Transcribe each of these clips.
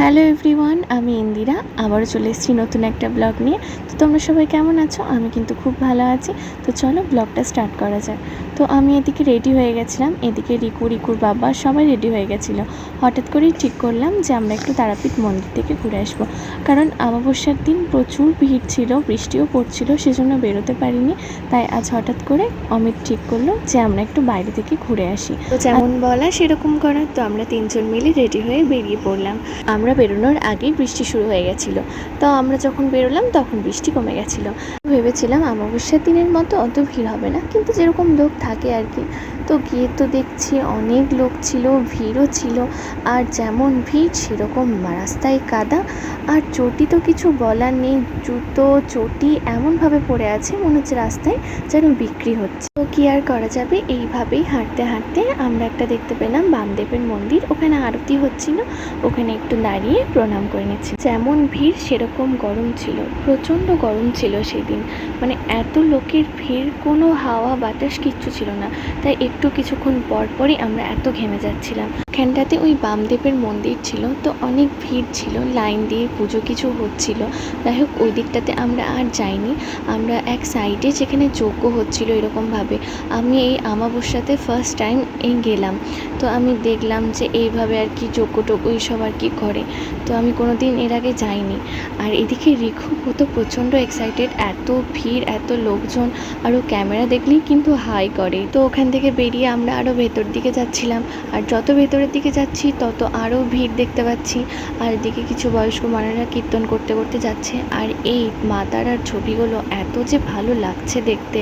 Hello everyone, আমি ইন্দিরা। আবারও চলে এসেছি নতুন একটা ব্লগ নিয়ে। তো তোমরা সবাই কেমন আছো? আমি কিন্তু খুব ভালো আছি। তো চলো ব্লগটা স্টার্ট করা যাক। তো আমি এদিকে রেডি হয়ে গেছিলাম। এদিকে রিকু, রিকুর বাবা সবাই রেডি হয়ে গেছিল। হঠাৎ করেই ঠিক করলাম যে আমরা একটু তারাপীঠ মন্দির থেকে ঘুরে আসব। কারণ অমাবস্যার দিন প্রচুর ভিড় ছিল, বৃষ্টিও পড়ছিল, সেজন্য বেরোতে পারিনি। তাই আজ হঠাৎ করে অমিত ঠিক করল যে আমরা একটু বাইরে থেকে ঘুরে আসি। তো যেমন বলা সেরকম করা তো আমরা তিনজন মিলে রেডি হয়ে বেরিয়ে পড়লাম। আমরা বেরোনোর আগেই বৃষ্টি শুরু হয়ে গেছিল। তো আমরা যখন বেরোলাম তখন বৃষ্টি কমে গেছিল। ভেবেছিলাম অমাবস্যার দিনের মতো অত ভিড় হবে না, কিন্তু যেরকম লোক থাকে আর কি। তো গিয়ে তো দেখছি অনেক লোক ছিল, ভিড়ও ছিল, আর যেমন ভিড় সেরকম রাস্তায় কাদা। আর চটি তো কিছু বলার নেই, জুতো, চটি এমনভাবে পড়ে আছে, মনে হচ্ছে রাস্তায় যেন বিক্রি হচ্ছে। তো কি আর করা যাবে? এইভাবেই হাঁটতে হাঁটতে আমরা একটা দেখতে পেলাম বামদেবের মন্দির। ওখানে আরতি হচ্ছিল। ওখানে একটু দাঁড়িয়ে প্রণাম করে নিচ্ছি। যেমন ভিড়, সেরকম গরম ছিল। প্রচণ্ড গরম ছিল সেদিন। মানে এত লোকের ভিড়, কোনো হাওয়া, বাতাস কিচ্ছু ছিল না। তাই একটু কিছুক্ষণ পর পরই আমরা এত ঘেমে যাচ্ছিলাম। এখানটাতে ওই বামদেবের মন্দির ছিল। তো অনেক ভিড় ছিল, লাইন দিয়ে পুজো কিছু হচ্ছিল। যাই হোক, ওই দিকটাতে আমরা আর যাইনি। আমরা এক সাইডে যেখানে যজ্ঞ হচ্ছিল, এরকমভাবে আমি এই আমাবস্যাতে ফার্স্ট টাইম এই গেলাম। তো আমি দেখলাম যে এইভাবে আর কি যজ্ঞ টজ্ঞ এইসব আর কি করে। তো আমি কোনো দিন এর আগে যাইনি। আর এদিকে রিখু তো প্রচণ্ড এক্সাইটেড এত ভিড়, এত লোকজন আরও ক্যামেরা দেখলেই কিন্তু হাই করে। তো ওখান থেকে বেরিয়ে আমরা আরও ভেতর দিকে যাচ্ছিলাম। আর যত ভেতরের দিকে যাচ্ছি, তত আরও ভিড় দেখতে পাচ্ছি। আর এদিকে কিছু বয়স্ক মানুষরা কীর্তন করতে করতে যাচ্ছে। আর এই মা তারার ছবিগুলো এত যে ভালো লাগছে দেখতে।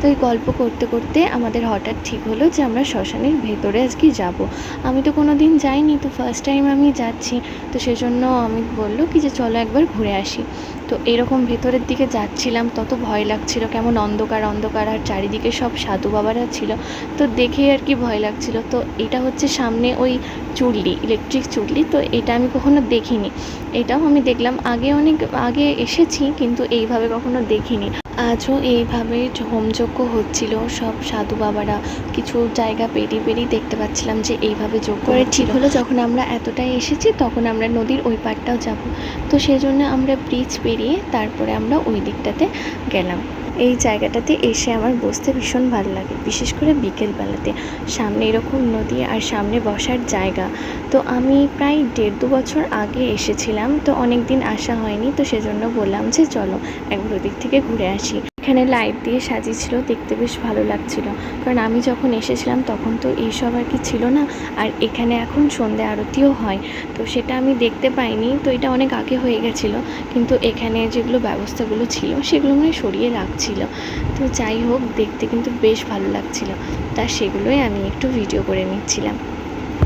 তো এই গল্প করতে করতে আমাদের হঠাৎ ঠিক হলো যে আমরা শ্মশানের ভেতরে আজকে যাব। আমি তো কোনো দিন যাইনি, তো ফার্স্ট টাইম আমি যাচ্ছি। তো সেজন্য আমি বলল কি যে চলো একবার ঘুরে আসি। তো এরকম ভেতরের দিকে যাচ্ছিলাম, তত ভয় লাগছিল, কেমন অন্ধকার অন্ধকার, আর চারিদিকে সব সাধু বাবারা ছিল। তো দেখে আর কি ভয় লাগছিল। তো এটা হচ্ছে সামনে ওই চুল্লি ইলেকট্রিক চুল্লি, তো এটা আমি কখনো দেখিনি। এটাও আমি দেখলাম, আগে অনেক, আগে এসেছি, কিন্তু এইভাবে কখনো দেখিনি। আজও এইভাবে হোমযজ্ঞ হচ্ছিল। সব সাধু বাবারা কিছু জায়গা পেরিয়ে পেরিয়ে দেখতে পাচ্ছিলাম যে এইভাবে যোগ করে ঠিক হলো যখন আমরা এতটাই এসেছি তখন আমরা নদীর ওই পারটাও যাব। তো সেই জন্য আমরা ব্রিজ পেরিয়ে তারপরে আমরা ওই দিকটাতে গেলাম। এই জায়গাটাতে এসে আমার বসতে ভীষণ ভালো লাগে, বিশেষ করে বিকেলবেলাতে। সামনে এরকম নদী আর সামনে বসার জায়গা। তো আমি প্রায় দেড় দু বছর আগে এসেছিলাম, তো অনেক দিন আসা হয়নি, তো সেজন্য বললাম যে চলো একবার ওদিক থেকে ঘুরে আসি। এখানে লাইট দিয়ে সাজিয়েছিল, দেখতে বেশ ভালো লাগছিল। কারণ আমি যখন এসেছিলাম, তখন তো এইসব আর কি ছিল না। আর এখানে এখন সন্ধে আরতিও হয়। তো সেটা আমি দেখতে পাইনি। তো এটা অনেক আগে হয়ে গেছিল। কিন্তু এখানে যেগুলো ব্যবস্থাগুলো ছিল, সেগুলো মানে সরিয়ে রাখছিল। তো যাই হোক, দেখতে কিন্তু বেশ ভালো লাগছিল। তা সেগুলোই আমি একটু ভিডিও করে নিচ্ছিলাম।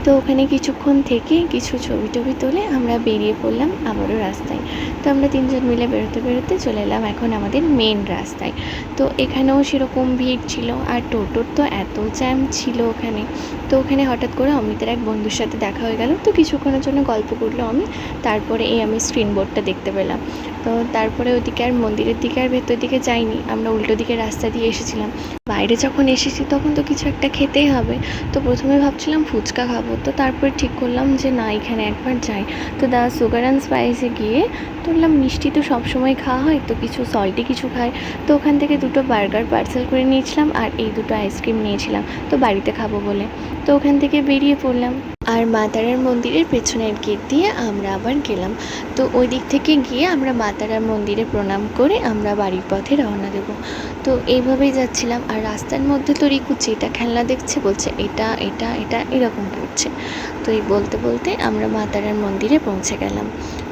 তো ওখানে কিছুক্ষণ থেকে কিছু ছবি টবি তুলে আমরা বেরিয়ে পড়লাম আবারও রাস্তায়। তো আমরা তিনজন মিলে বেরোতে বেরোতে চলে এলাম এখন আমাদের মেন রাস্তায়। তো এখানেও সেরকম ভিড় ছিল আর টোটোর তো এত জ্যাম ছিল ওখানে। তো ওখানে হঠাৎ করে অমিতের এক বন্ধুর সাথে দেখা হয়ে গেল। তো কিছুক্ষণের জন্য গল্প করল অমিত তারপরে এই আমি স্ক্রিন বোর্ডটা দেখতে পেলাম। তো তারপরে ওদিকে আর মন্দিরের দিকে আর ভেতর দিকে যাইনি। আমরা উল্টো দিকে রাস্তা দিয়ে এসেছিলাম। বাইরে যখন এসেছি তখন তো কিছু একটা খেতেই হবে। তো প্রথমে ভাবছিলাম ফুচকা খাব। তো তারপরে ঠিক করলাম যে না, এখানে একবার যাই। তো দা সুগার অ্যান্ড স্পাইসে গিয়ে তো বললাম মিষ্টি তো সবসময় খাওয়া হয়। তো কিছু সল্টি কিছু খায় তো ওখান থেকে দুটো বার্গার পার্সেল করে নিয়েছিলাম। আর এই দুটো আইসক্রিম নিয়েছিলাম তো বাড়িতে খাব বলে। তো ওখান থেকে বেরিয়ে পড়লাম। আর মা তারার মন্দিরের পেছনের গেট দিয়ে আমরা আবার গেলাম। তো ওই দিক থেকে গিয়ে আমরা মা তারার মন্দিরে প্রণাম করে আমরা বাড়ির পথে রওনা দেব। তো এইভাবেই যাচ্ছিলাম। আর রাস্তার মধ্যে তো রিকু যেটা খেলনা দেখছে বলছে, এটা এটা এটা এরকম করছে। তো এই বলতে বলতে আমরা মা তারার মন্দিরে পৌঁছে গেলাম।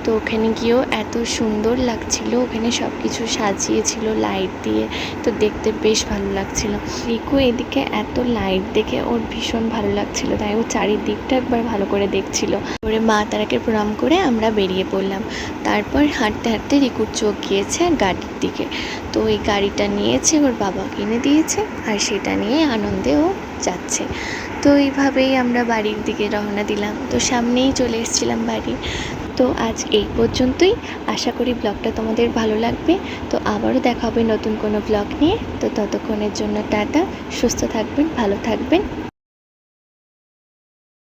তো ওখানে গিয়েও এত সুন্দর লাগছিল। ওখানে সব কিছু সাজিয়েছিল লাইট দিয়ে। তো দেখতে বেশ ভালো লাগছিল। রিকু এদিকে এত লাইট দেখে ওর ভীষণ ভালো লাগছিল, তাই ও চারিদিকটা একবার ভালো করে দেখছিল। পরে মা, তারাকে প্রণাম করে আমরা বেরিয়ে পড়লাম। তারপর হাঁটতে হাঁটতে রিকুর চোখ গিয়েছে গাড়ির দিকে। তো ওই গাড়িটা নিয়েছে, ওর বাবা কিনে দিয়েছে আর সেটা নিয়ে আনন্দে ও যাচ্ছে। তো এইভাবেই আমরা বাড়ির দিকে রওনা দিলাম। তো সামনেই চলে এসেছিলাম বাড়ি। তো আজ এই পর্যন্তই। আশা করি ব্লগটা তোমাদের ভালো লাগবে। তো আবারও দেখা হবে নতুন কোনো ব্লগ নিয়ে। তো ততক্ষণের জন্য টাটা, সুস্থ থাকবেন, ভালো থাকবেন।